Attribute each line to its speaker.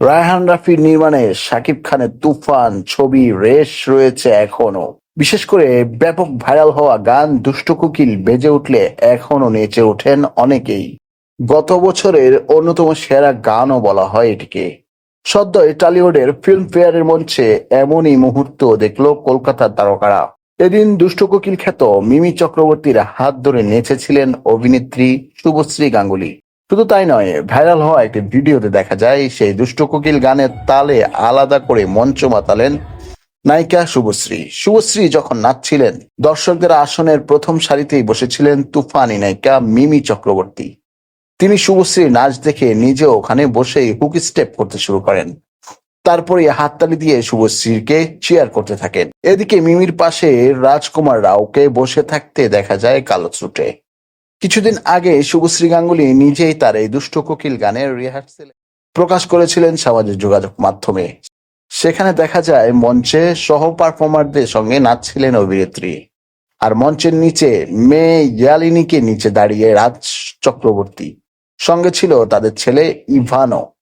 Speaker 1: রায়হান রাফির নির্মাণে শাকিব খানের তুফান, ছবি, রেশ রয়েছে এখনও। বিশেষ করে ব্যাপক ভাইরাল হওয়া গান দুষ্ট কুকিল বেজে উঠলে এখনও নেচে ওঠেন অনেকেই। গত বছরের অন্যতম সেরা গানও বলা হয় এটিকে। সদ্যই টলিউডের ফিল্ম ফেয়ারের মঞ্চে এমনই মুহূর্ত দেখল কলকাতার তারকারা। এদিন দুষ্ট কোকিল খ্যাত মিমি চক্রবর্তীর হাত ধরে নেচেছিলেন অভিনেত্রী শুভশ্রী গাঙ্গুলি। শুধু তাই নয় ভাইরাল হওয়া একটি ভিডিওতে দেখা যায়, সেই দুষ্ট কোকিল গানের তালে আলাদা করে মঞ্চ মাতালেন নায়িকা শুভশ্রী। শুভশ্রী যখন নাচছিলেন, দর্শকদের আসনের প্রথম সারিতেই বসেছিলেন তুফানি নায়িকা মিমি চক্রবর্তী। তিনি শুভশ্রীর নাচ দেখে নিজে ওখানে বসেই হুক স্টেপ করতে শুরু করেন। তারপরে হাততালি দিয়ে শুভশ্রীকে চেয়ার করতে থাকেন। এদিকে মিমির পাশে রাজকুমার রাওকে বসে থাকতে দেখা যায় কালো স্রোতে কিছুদিন আগে শুভশ্রী গাঙ্গুলি নিজেই তার এই দুষ্ট কোকিল গানের রিহার্সেল প্রকাশ করেছিলেন সামাজিক যোগাযোগ মাধ্যমে। সেখানে দেখা যায়, মঞ্চে সহ পারফর্মারদের সঙ্গে নাচছিলেন অভিনেত্রী। আর মঞ্চের নিচে মেয়ে ইয়ালিনীকে নিচে দাঁড়িয়ে রাজ চক্রবর্তী। সঙ্গে ছিল তাদের ছেলে ইভানো।